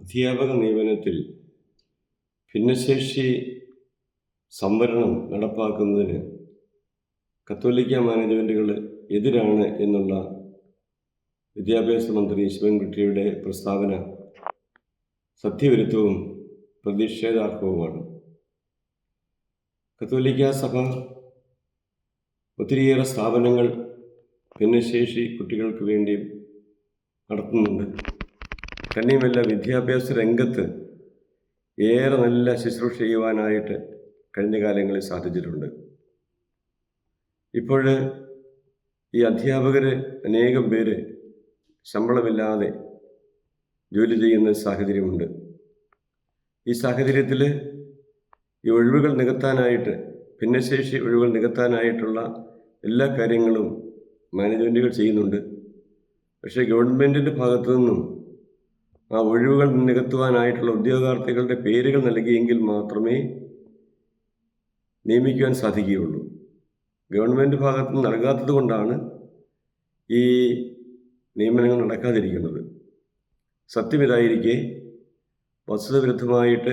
അധ്യാപക നിയമനത്തിൽ ഭിന്നശേഷി സംവരണം നടപ്പാക്കുന്നതിന് കത്തോലിക്ക മാനേജ്മെന്റുകൾ എതിരാണ് എന്നുള്ള വിദ്യാഭ്യാസ മന്ത്രി ശിവൻകുട്ടിയുടെ പ്രസ്താവന സത്യവിരുദ്ധവും പ്രതിഷേധാർഹവുമാണ്. കത്തോലിക്ക സഭ ഒത്തിരിയേറെ സ്ഥാപനങ്ങൾ ഭിന്നശേഷി കുട്ടികൾക്ക് വേണ്ടി നടത്തുന്നുണ്ട്. തന്നെയുമല്ല വിദ്യാഭ്യാസ രംഗത്ത് ഏറെ നല്ല ശുശ്രൂഷ ചെയ്യുവാനായിട്ട് കഴിഞ്ഞ കാലങ്ങളിൽ സാധിച്ചിട്ടുണ്ട്. ഇപ്പോൾ ഈ അധ്യാപകർ അനേകം പേര് ശമ്പളമില്ലാതെ ജോലി ചെയ്യുന്ന സാഹചര്യമുണ്ട്. ഈ സാഹചര്യത്തിൽ ഈ ഒഴിവുകൾ നികത്താനായിട്ട് ഭിന്നശേഷി ഒഴിവുകൾ നികത്താനായിട്ടുള്ള എല്ലാ കാര്യങ്ങളും മാനേജ്മെന്റുകൾ ചെയ്യുന്നുണ്ട്. പക്ഷേ ഗവൺമെന്റിന്റെ ഭാഗത്തു നിന്നും ആ ഒഴിവുകൾ നികത്തുവാനായിട്ടുള്ള ഉദ്യോഗാർത്ഥികളുടെ പേരുകൾ നൽകിയെങ്കിൽ മാത്രമേ നിയമിക്കുവാൻ സാധിക്കുകയുള്ളൂ. ഗവൺമെന്റ് ഭാഗത്ത് നിന്ന് നൽകാത്തത് കൊണ്ടാണ് ഈ നിയമനങ്ങൾ നടക്കാതിരിക്കുന്നത്. സത്യമിതായിരിക്കെ വസ്തുതവിരുദ്ധമായിട്ട്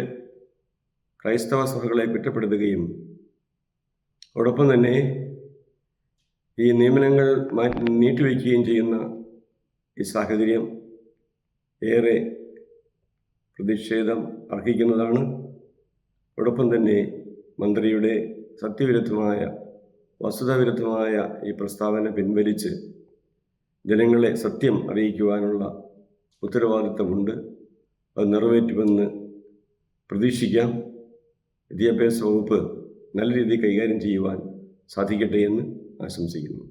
ക്രൈസ്തവ സഭകളെ കുറ്റപ്പെടുത്തുകയും അതോടൊപ്പം തന്നെ ഈ നിയമനങ്ങൾ മാറ്റി നീട്ടിവെക്കുകയും ചെയ്യുന്ന ഈ സാഹചര്യം ഏറെ പ്രതിഷേധം അർഹിക്കുന്നതാണ്. അതോടൊപ്പം തന്നെ മന്ത്രിയുടെ സത്യവിരുദ്ധമായ വസ്തുതാവിരുദ്ധമായ ഈ പ്രസ്താവന പിൻവലിച്ച് ജനങ്ങളെ സത്യം അറിയിക്കുവാനുള്ള ഉത്തരവാദിത്തമുണ്ട്. അത് നിറവേറ്റുമെന്ന് പ്രതീക്ഷിക്കാം. വിദ്യാഭ്യാസ വകുപ്പ് നല്ല രീതിയിൽ കൈകാര്യം ചെയ്യുവാൻ സാധിക്കട്ടെ എന്ന് ആശംസിക്കുന്നു.